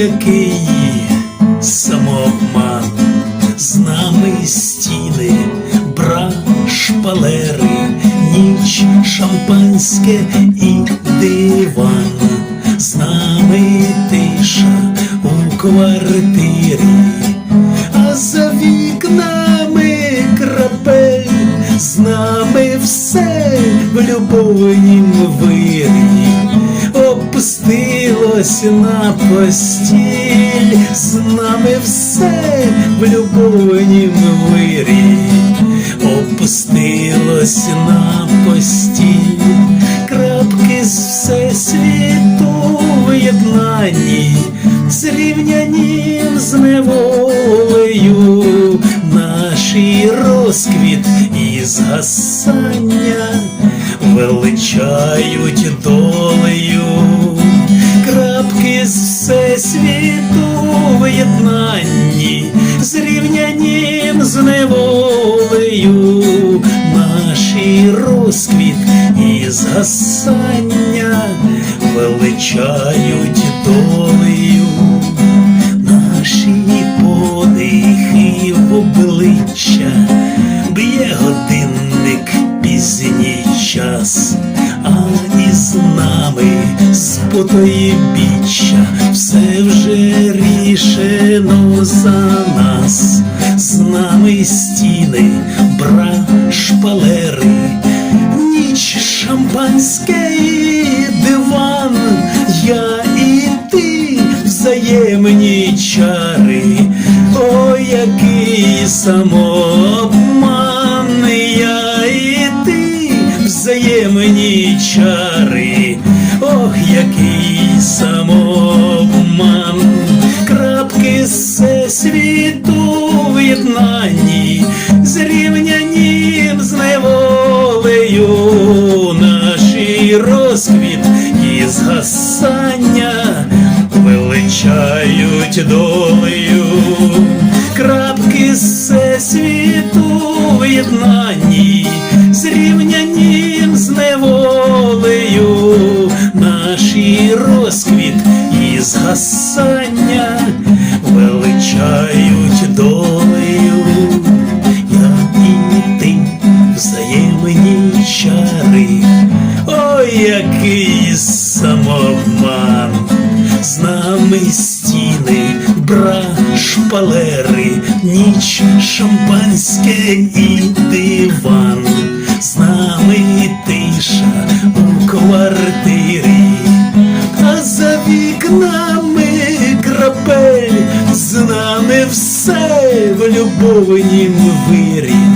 який самообман, з нами стіни, бра, шпалери, ніч, шампанське і диван, з нами тиша у квартирі, а за вікнами крапель, з нами все в любовнім вирі опустилось на постіль, з нами все в любовнім вирі, опустилось на постіль, крапки з всесвіту в єднанні, зрівнянім з неволею, наші розквіт і згасання величають долею, крапки всесвіту в єднанні, зрівнянім з неволею, наші розквіт і згасання величають долею, наші подихи в обличчя, б'є годинник пізній час, а із нами все вже рішено за нас, з нами стіни, бра, шпалери, ніч шампанське і диван, я і ти взаємні чари, о, який самообман, в єднанні, зрівнянім з неволею, наші розквіт і згасання величають долею, крапки з світу в зрівнянім з неволею, наші розквіт і згасання величають долею, чари, ой, який самообман, з нами стіни, бра, шпалери, ніч, шампанське і диван, з нами тиша у квартирі, а за вікнами крапель, з нами все в любовнім вирі